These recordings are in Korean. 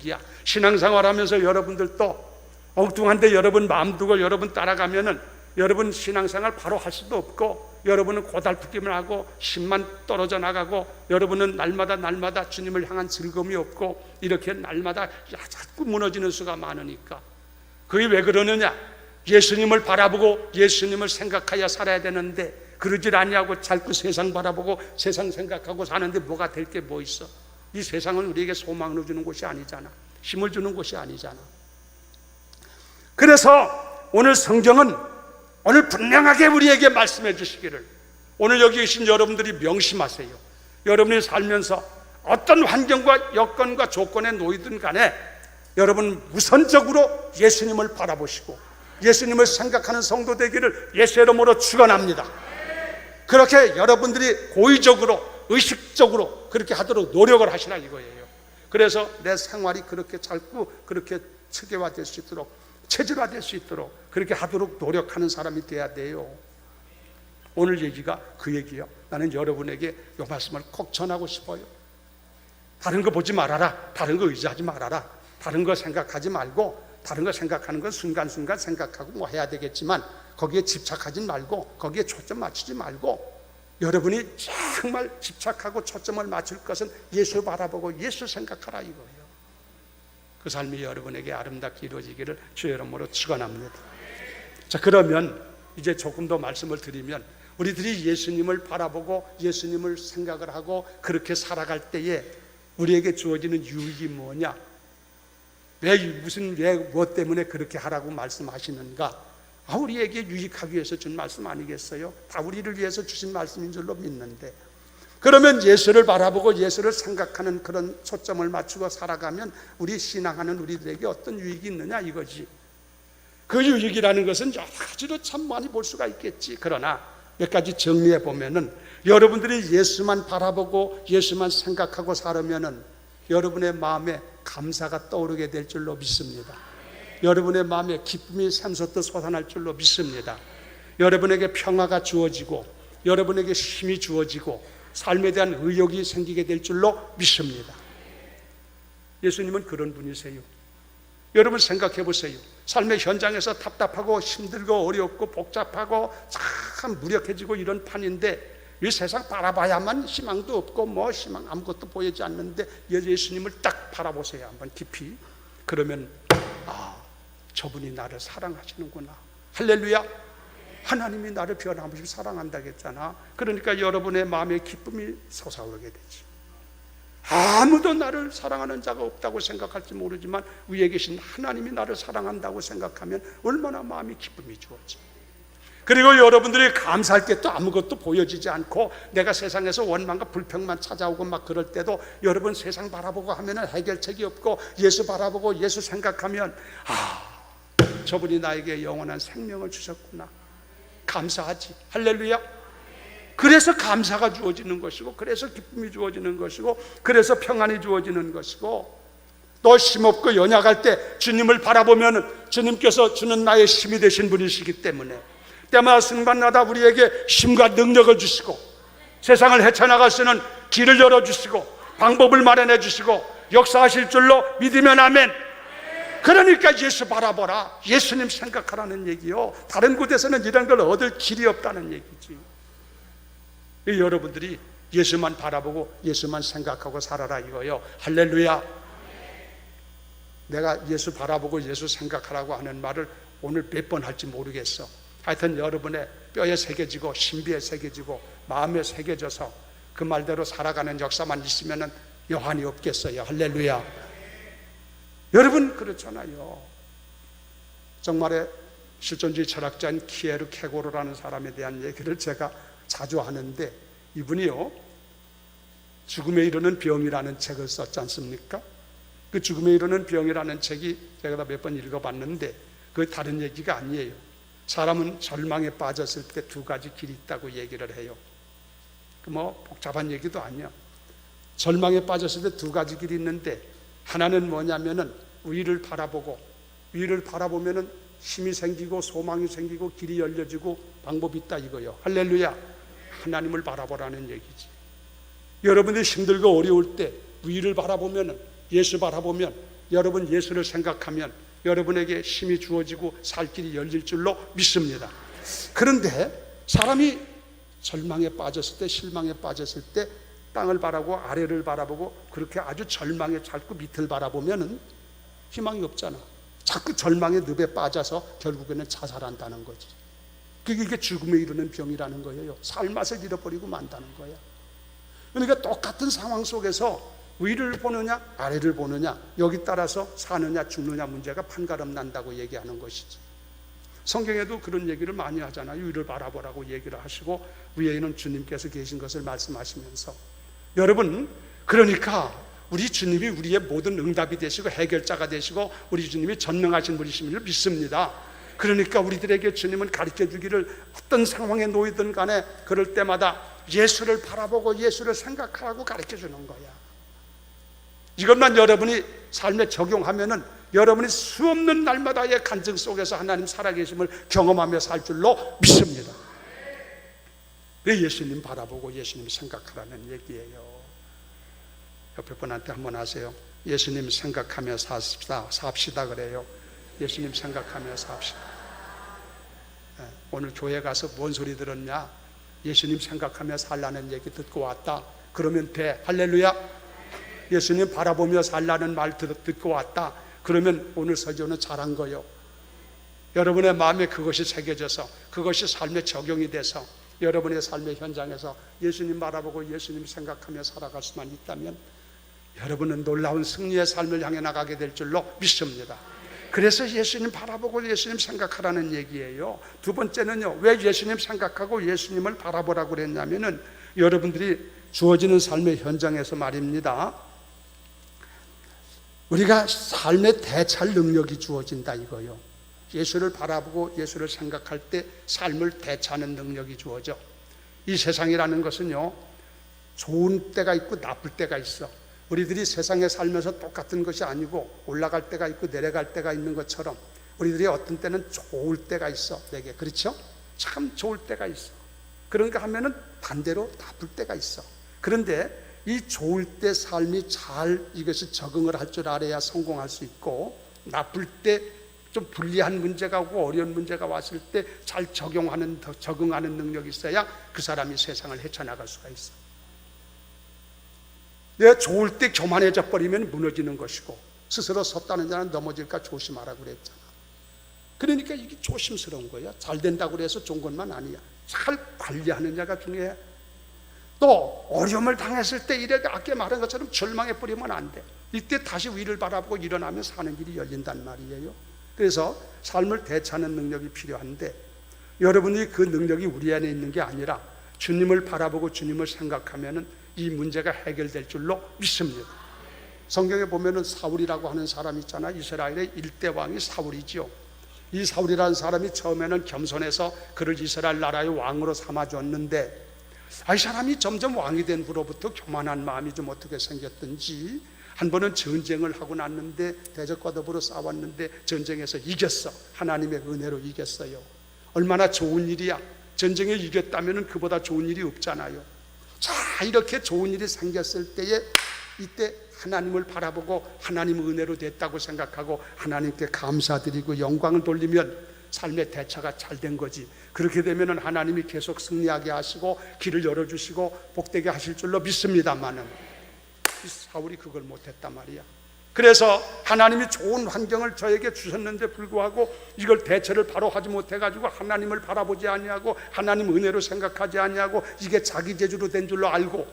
얘기야. 신앙생활 하면서 여러분들도 엉뚱한데 여러분 마음 두고 여러분 따라가면은 여러분 신앙생활 바로 할 수도 없고 여러분은 고달프기만 하고 힘만 떨어져 나가고 여러분은 날마다 날마다 주님을 향한 즐거움이 없고 이렇게 날마다 자꾸 무너지는 수가 많으니까 그게 왜 그러느냐? 예수님을 바라보고 예수님을 생각하여 살아야 되는데 그러질 아니하고 자꾸 세상 바라보고 세상 생각하고 사는데 뭐가 될 게 뭐 있어? 이 세상은 우리에게 소망을 주는 곳이 아니잖아. 힘을 주는 곳이 아니잖아. 그래서 오늘 성경은 오늘 분명하게 우리에게 말씀해 주시기를 오늘 여기 계신 여러분들이 명심하세요. 여러분이 살면서 어떤 환경과 여건과 조건에 놓이든 간에 여러분 우선적으로 예수님을 바라보시고 예수님을 생각하는 성도 되기를 예수 이름으로 축원합니다. 그렇게 여러분들이 고의적으로 의식적으로 그렇게 하도록 노력을 하시라 이거예요. 그래서 내 생활이 그렇게 자꾸 그렇게 체계화될 수 있도록 체질화될 수 있도록 그렇게 하도록 노력하는 사람이 돼야 돼요. 오늘 얘기가 그 얘기요. 나는 여러분에게 이 말씀을 꼭 전하고 싶어요. 다른 거 보지 말아라. 다른 거 의지하지 말아라. 다른 거 생각하지 말고 다른 거 생각하는 건 순간순간 생각하고 뭐 해야 되겠지만 거기에 집착하지 말고 거기에 초점 맞추지 말고 여러분이 정말 집착하고 초점을 맞출 것은 예수 바라보고 예수 생각하라 이거예요. 그 삶이 여러분에게 아름답게 이루어지기를 주의 이름으로 축원합니다. 자 그러면 이제 조금 더 말씀을 드리면 우리들이 예수님을 바라보고 예수님을 생각을 하고 그렇게 살아갈 때에 우리에게 주어지는 유익이 뭐냐? 왜 무슨 왜 뭐 때문에 그렇게 하라고 말씀하시는가? 아 우리에게 유익하기 위해서 준 말씀 아니겠어요? 다 우리를 위해서 주신 말씀인 줄로 믿는데 그러면 예수를 바라보고 예수를 생각하는 그런 초점을 맞추고 살아가면 우리 신앙하는 우리들에게 어떤 유익이 있느냐 이거지. 그 유익이라는 것은 여러 가지로 참 많이 볼 수가 있겠지. 그러나 몇 가지 정리해 보면은 여러분들이 예수만 바라보고 예수만 생각하고 살으면은 여러분의 마음에 감사가 떠오르게 될 줄로 믿습니다. 여러분의 마음에 기쁨이 샘솟듯 솟아날 줄로 믿습니다. 여러분에게 평화가 주어지고 여러분에게 힘이 주어지고 삶에 대한 의욕이 생기게 될 줄로 믿습니다. 예수님은 그런 분이세요. 여러분 생각해 보세요. 삶의 현장에서 답답하고 힘들고 어렵고 복잡하고 참 무력해지고 이런 판인데 이 세상 바라봐야만 희망도 없고 뭐 희망 아무것도 보이지 않는데 예수님을 딱 바라보세요. 한번 깊이. 그러면 아 저분이 나를 사랑하시는구나. 할렐루야. 하나님이 나를 변함없이 사랑한다겠잖아. 그러니까 여러분의 마음에 기쁨이 솟아오르게 되지. 아무도 나를 사랑하는 자가 없다고 생각할지 모르지만 위에 계신 하나님이 나를 사랑한다고 생각하면 얼마나 마음이 기쁨이 주어지. 그리고 여러분들이 감사할 게 또 아무것도 보여지지 않고 내가 세상에서 원망과 불평만 찾아오고 막 그럴 때도 여러분 세상 바라보고 하면은 해결책이 없고 예수 바라보고 예수 생각하면 아 저분이 나에게 영원한 생명을 주셨구나. 감사하지. 할렐루야. 그래서 감사가 주어지는 것이고 그래서 기쁨이 주어지는 것이고 그래서 평안이 주어지는 것이고 또 힘없고 연약할 때 주님을 바라보면 주님께서 주는 나의 힘이 되신 분이시기 때문에 때마다 순간마다 우리에게 힘과 능력을 주시고 세상을 헤쳐나갈 수 있는 길을 열어주시고 방법을 마련해 주시고 역사하실 줄로 믿으면 아멘 그러니까 예수 바라보라. 예수님 생각하라는 얘기요. 다른 곳에서는 이런 걸 얻을 길이 없다는 얘기지. 여러분들이 예수만 바라보고 예수만 생각하고 살아라 이거요. 할렐루야. 내가 예수 바라보고 예수 생각하라고 하는 말을 오늘 몇 번 할지 모르겠어. 하여튼 여러분의 뼈에 새겨지고 신비에 새겨지고 마음에 새겨져서 그 말대로 살아가는 역사만 있으면 여한이 없겠어요. 할렐루야. 여러분 그렇잖아요. 정말의 실존주의 철학자인 키에르 케고르라는 사람에 대한 얘기를 제가 자주 하는데 이분이요 죽음에 이르는 병이라는 책을 썼지 않습니까? 그 죽음에 이르는 병이라는 책이 제가 몇번 읽어봤는데 그 다른 얘기가 아니에요. 사람은 절망에 빠졌을 때 두 가지 길이 있다고 얘기를 해요. 뭐 복잡한 얘기도 아니야. 절망에 빠졌을 때 두 가지 길이 있는데 하나는 뭐냐면은 위를 바라보고 위를 바라보면은 힘이 생기고 소망이 생기고 길이 열려지고 방법이 있다 이거요. 할렐루야. 하나님을 바라보라는 얘기지. 여러분들이 힘들고 어려울 때 위를 바라보면은 예수 바라보면 여러분 예수를 생각하면 여러분에게 힘이 주어지고 살 길이 열릴 줄로 믿습니다. 그런데 사람이 절망에 빠졌을 때 실망에 빠졌을 때 땅을 바라고 아래를 바라보고 그렇게 아주 절망에 자꾸 밑을 바라보면은 희망이 없잖아. 자꾸 절망의 늪에 빠져서 결국에는 자살한다는 거지. 그게 이게 죽음에 이르는 병이라는 거예요. 삶맛을 잃어버리고 만다는 거야. 그러니까 똑같은 상황 속에서 위를 보느냐 아래를 보느냐 여기 따라서 사느냐 죽느냐 문제가 판가름 난다고 얘기하는 것이지. 성경에도 그런 얘기를 많이 하잖아요. 위를 바라보라고 얘기를 하시고 위에는 주님께서 계신 것을 말씀하시면서 여러분 그러니까 우리 주님이 우리의 모든 응답이 되시고 해결자가 되시고 우리 주님이 전능하신 분이심을 믿습니다. 그러니까 우리들에게 주님은 가르쳐 주기를 어떤 상황에 놓이든 간에 그럴 때마다 예수를 바라보고 예수를 생각하라고 가르쳐 주는 거야. 이것만 여러분이 삶에 적용하면은 여러분이 수없는 날마다의 간증 속에서 하나님 살아계심을 경험하며 살 줄로 믿습니다. 왜 예수님 바라보고 예수님 생각하라는 얘기예요. 옆에 분한테 한번 하세요. 예수님 생각하며 삽시다, 삽시다 그래요. 예수님 생각하며 삽시다. 예, 오늘 교회 가서 뭔 소리 들었냐? 예수님 생각하며 살라는 얘기 듣고 왔다. 그러면 돼. 할렐루야. 예수님 바라보며 살라는 말 듣- 듣고 왔다. 그러면 오늘 설교는 잘한 거요. 여러분의 마음에 그것이 새겨져서 그것이 삶에 적용이 돼서 여러분의 삶의 현장에서 예수님 바라보고 예수님 생각하며 살아갈 수만 있다면 여러분은 놀라운 승리의 삶을 향해 나가게 될 줄로 믿습니다. 그래서 예수님 바라보고 예수님 생각하라는 얘기예요. 두 번째는요, 왜 예수님 생각하고 예수님을 바라보라고 그랬냐면은 여러분들이 주어지는 삶의 현장에서 말입니다. 우리가 삶에 대처할 능력이 주어진다 이거요. 예수를 바라보고 예수를 생각할 때 삶을 대처하는 능력이 주어져. 이 세상이라는 것은요, 좋은 때가 있고 나쁠 때가 있어. 우리들이 세상에 살면서 똑같은 것이 아니고 올라갈 때가 있고 내려갈 때가 있는 것처럼 우리들이 어떤 때는 좋을 때가 있어. 내게. 그렇죠? 참 좋을 때가 있어. 그러니까 하면은 반대로 나쁠 때가 있어. 그런데 이 좋을 때 삶이 잘 이것이 적응을 할 줄 알아야 성공할 수 있고 나쁠 때 좀 불리한 문제가 오고 어려운 문제가 왔을 때 잘 적용하는 더 적응하는 능력이 있어야 그 사람이 세상을 헤쳐나갈 수가 있어. 내가 좋을 때 교만해져 버리면 무너지는 것이고 스스로 섰다는 자는 넘어질까 조심하라 그랬잖아. 그러니까 이게 조심스러운 거야. 잘 된다고 그래서 좋은 것만 아니야. 잘 관리하는 자가 중요해. 또 어려움을 당했을 때 이래 아까 말한 것처럼 절망해 버리면 안 돼. 이때 다시 위를 바라보고 일어나면 사는 길이 열린단 말이에요. 그래서 삶을 대처하는 능력이 필요한데 여러분이 그 능력이 우리 안에 있는 게 아니라 주님을 바라보고 주님을 생각하면은 이 문제가 해결될 줄로 믿습니다. 성경에 보면은 사울이라고 하는 사람 있잖아. 이스라엘의 일대 왕이 사울이지요. 이 사울이라는 사람이 처음에는 겸손해서 그를 이스라엘 나라의 왕으로 삼아줬는데 아, 이 사람이 점점 왕이 된 후로부터 교만한 마음이 좀 어떻게 생겼든지 한 번은 전쟁을 하고 났는데 대적과 더불어 싸웠는데 전쟁에서 이겼어. 하나님의 은혜로 이겼어요. 얼마나 좋은 일이야. 전쟁에 이겼다면 그보다 좋은 일이 없잖아요. 자, 이렇게 좋은 일이 생겼을 때에 이때 하나님을 바라보고 하나님 은혜로 됐다고 생각하고 하나님께 감사드리고 영광을 돌리면 삶의 대처가 잘 된 거지. 그렇게 되면 하나님이 계속 승리하게 하시고 길을 열어주시고 복되게 하실 줄로 믿습니다만은 이 사울이 그걸 못했단 말이야. 그래서 하나님이 좋은 환경을 저에게 주셨는데 불구하고 이걸 대처를 바로 하지 못해 가지고 하나님을 바라보지 아니하고 하나님 은혜로 생각하지 아니하고 이게 자기 재주로 된 줄로 알고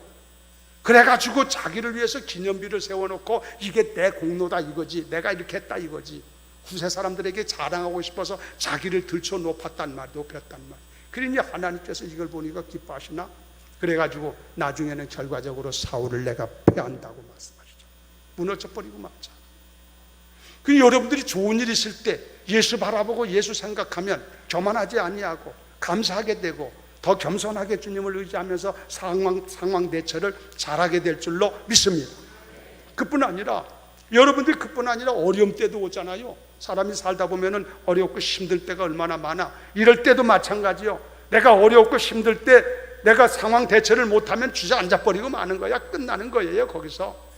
그래 가지고 자기를 위해서 기념비를 세워 놓고 이게 내 공로다 이거지. 내가 이렇게 했다 이거지. 후세 사람들에게 자랑하고 싶어서 자기를 들쳐 높았단 말, 높였단 말. 그러니 하나님께서 이걸 보니까 기뻐하시나? 그래가지고 나중에는 결과적으로 사울을 내가 패한다고 말씀하시죠. 무너져 버리고 말자. 그 여러분들이 좋은 일 있을 때 예수 바라보고 예수 생각하면 교만하지 아니하고 감사하게 되고 더 겸손하게 주님을 의지하면서 상황 상황 대처를 잘하게 될 줄로 믿습니다. 그뿐 아니라 여러분들 그뿐 아니라 어려움 때도 오잖아요. 사람이 살다 보면은 어렵고 힘들 때가 얼마나 많아. 이럴 때도 마찬가지요. 내가 어렵고 힘들 때 내가 상황 대처를 못하면 주저앉아 버리고 마는 거야. 끝나는 거예요. 거기서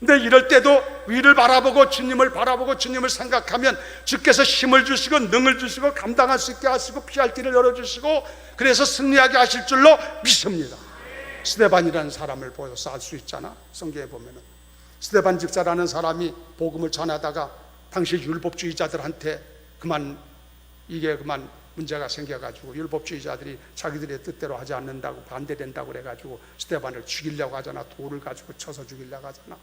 근데 이럴 때도 위를 바라보고 주님을 바라보고 주님을 생각하면 주께서 힘을 주시고 능을 주시고 감당할 수 있게 하시고 피할 길을 열어주시고 그래서 승리하게 하실 줄로 믿습니다. 스테반이라는 사람을 보여서 알 수 있잖아. 성경에 보면은 스테반 집사라는 사람이 복음을 전하다가 당시 율법주의자들한테 그만 이게 그만 문제가 생겨가지고 율법주의자들이 자기들의 뜻대로 하지 않는다고 반대된다고 그래가지고 스테반을 죽이려고 하잖아. 돌을 가지고 쳐서 죽이려고 하잖아.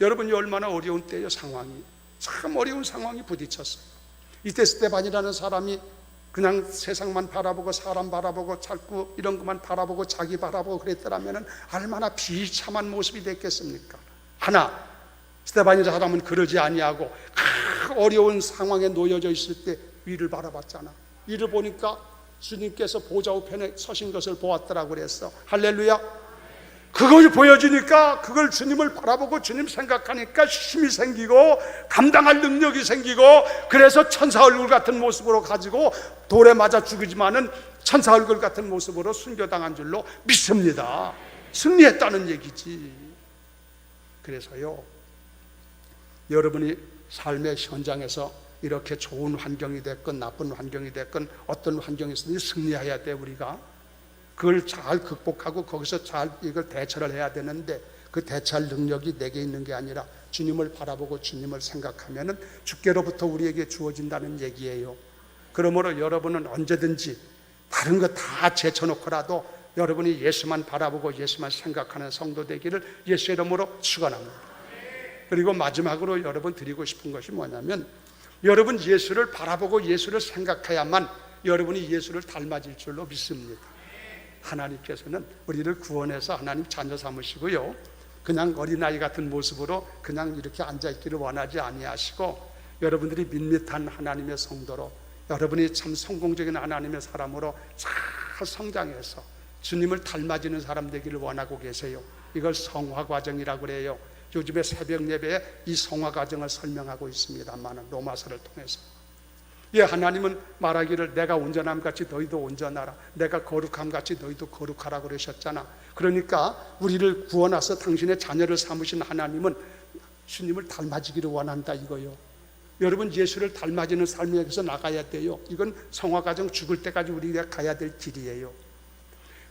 여러분이 얼마나 어려운 때요 상황이 참 어려운 상황이 부딪혔어요. 이때 스테반이라는 사람이 그냥 세상만 바라보고 사람 바라보고 자꾸 이런 것만 바라보고 자기 바라보고 그랬더라면 얼마나 비참한 모습이 됐겠습니까? 하나 스테반이라는 사람은 그러지 아니하고 그 어려운 상황에 놓여져 있을 때 위를 바라봤잖아. 위를 보니까 주님께서 보좌 우편에 서신 것을 보았더라고 그랬어. 할렐루야. 그걸 보여주니까 그걸 주님을 바라보고 주님 생각하니까 힘이 생기고 감당할 능력이 생기고 그래서 천사 얼굴 같은 모습으로 가지고 돌에 맞아 죽이지만은 천사 얼굴 같은 모습으로 순교당한 줄로 믿습니다. 승리했다는 얘기지. 그래서요, 여러분이 삶의 현장에서 이렇게 좋은 환경이 됐건 나쁜 환경이 됐건 어떤 환경에서든 승리해야 돼 우리가 그걸 잘 극복하고 거기서 잘 이걸 대처를 해야 되는데 그 대처할 능력이 내게 있는 게 아니라 주님을 바라보고 주님을 생각하면은 주께로부터 우리에게 주어진다는 얘기예요. 그러므로 여러분은 언제든지 다른 거 다 제쳐놓고라도 여러분이 예수만 바라보고 예수만 생각하는 성도 되기를 예수 이름으로 축원합니다. 그리고 마지막으로 여러분 드리고 싶은 것이 뭐냐면 여러분 예수를 바라보고 예수를 생각해야만 여러분이 예수를 닮아질 줄로 믿습니다. 하나님께서는 우리를 구원해서 하나님 자녀 삼으시고요. 그냥 어린아이 같은 모습으로 그냥 이렇게 앉아 있기를 원하지 아니하시고 여러분들이 밋밋한 하나님의 성도로 여러분이 참 성공적인 하나님의 사람으로 잘 성장해서 주님을 닮아지는 사람 되기를 원하고 계세요. 이걸 성화 과정이라고 그래요. 요즘에 새벽 예배에 이 성화 과정을 설명하고 있습니다만 로마서를 통해서 예, 하나님은 말하기를 내가 온전함 같이 너희도 온전하라. 내가 거룩함 같이 너희도 거룩하라 그러셨잖아. 그러니까 우리를 구원하서 당신의 자녀를 삼으신 하나님은 주님을 닮아지기를 원한다 이거요. 여러분 예수를 닮아지는 삶에서 나가야 돼요. 이건 성화 과정 죽을 때까지 우리가 가야 될 길이에요.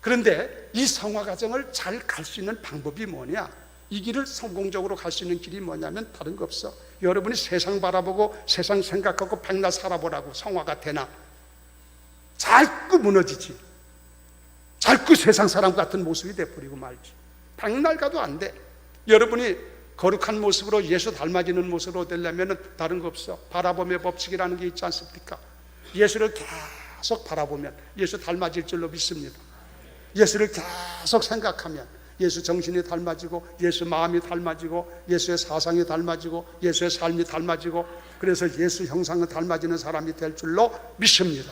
그런데 이 성화 과정을 잘 갈 수 있는 방법이 뭐냐? 이 길을 성공적으로 갈 수 있는 길이 뭐냐면 다른 거 없어. 여러분이 세상 바라보고 세상 생각하고 백날 살아보라고 성화가 되나? 자꾸 무너지지. 자꾸 세상 사람 같은 모습이 돼버리고 말지. 백날 가도 안 돼. 여러분이 거룩한 모습으로 예수 닮아지는 모습으로 되려면 다른 거 없어. 바라봄의 법칙이라는 게 있지 않습니까? 예수를 계속 바라보면 예수 닮아질 줄로 믿습니다. 예수를 계속 생각하면 예수 정신이 닮아지고 예수 마음이 닮아지고 예수의 사상이 닮아지고 예수의 삶이 닮아지고 그래서 예수 형상을 닮아지는 사람이 될 줄로 믿습니다.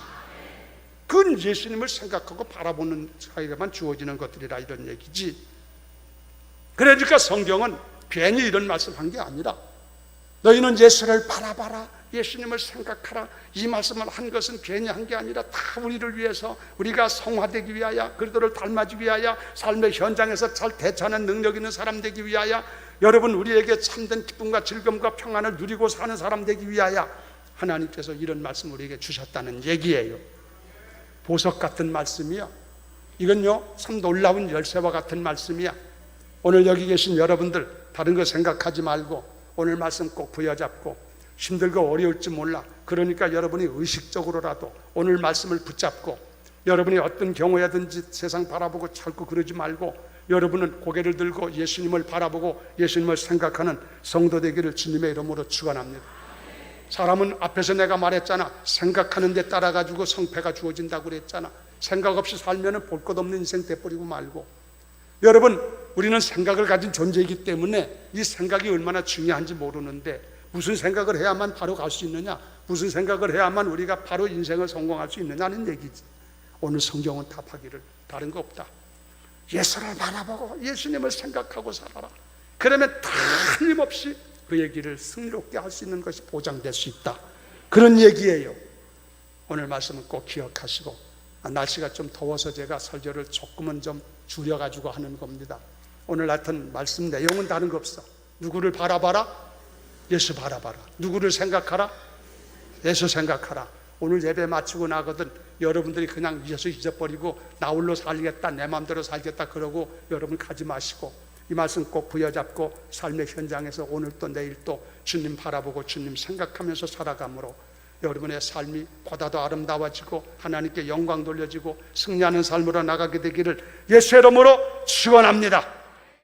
그건 예수님을 생각하고 바라보는 사이에만 주어지는 것들이라 이런 얘기지. 그러니까 성경은 괜히 이런 말씀한 게 아니라 너희는 예수를 바라봐라. 예수님을 생각하라. 이 말씀을 한 것은 괜히 한 게 아니라 다 우리를 위해서 우리가 성화되기 위하여 그리스도를 닮아지기 위하여 삶의 현장에서 잘 대처하는 능력 있는 사람 되기 위하여 여러분 우리에게 참된 기쁨과 즐거움과 평안을 누리고 사는 사람 되기 위하여 하나님께서 이런 말씀 우리에게 주셨다는 얘기예요. 보석 같은 말씀이요. 이건요, 참 놀라운 열쇠와 같은 말씀이야. 오늘 여기 계신 여러분들 다른 거 생각하지 말고 오늘 말씀 꼭 부여잡고 힘들고 어려울지 몰라. 그러니까 여러분이 의식적으로라도 오늘 말씀을 붙잡고 여러분이 어떤 경우에든지 세상 바라보고 자꾸 그러지 말고 여러분은 고개를 들고 예수님을 바라보고 예수님을 생각하는 성도 되기를 주님의 이름으로 축원합니다. 사람은 앞에서 내가 말했잖아. 생각하는 데 따라 가지고 성패가 주어진다고 그랬잖아. 생각 없이 살면은 볼 것 없는 인생 돼버리고 말고 여러분, 우리는 생각을 가진 존재이기 때문에 이 생각이 얼마나 중요한지 모르는데 무슨 생각을 해야만 바로 갈 수 있느냐? 무슨 생각을 해야만 우리가 바로 인생을 성공할 수 있느냐는 얘기지. 오늘 성경은 답하기를 다른 거 없다. 예수를 바라보고 예수님을 생각하고 살아라. 그러면 틀림없이 그 얘기를 승리롭게 할 수 있는 것이 보장될 수 있다. 그런 얘기예요. 오늘 말씀은 꼭 기억하시고 아, 날씨가 좀 더워서 제가 설교를 조금은 좀 줄여가지고 하는 겁니다. 오늘 하여튼 말씀 내용은 다른 거 없어. 누구를 바라봐라? 예수 바라봐라. 누구를 생각하라? 예수 생각하라. 오늘 예배 마치고 나거든 여러분들이 그냥 예수 잊어버리고 나 홀로 살겠다 내 마음대로 살겠다 그러고 여러분 가지 마시고 이 말씀 꼭 부여잡고 삶의 현장에서 오늘 또 내일 또 주님 바라보고 주님 생각하면서 살아감으로 여러분의 삶이 보다 더 아름다워지고 하나님께 영광 돌려지고 승리하는 삶으로 나가게 되기를 예수의 이름으로 축원합니다.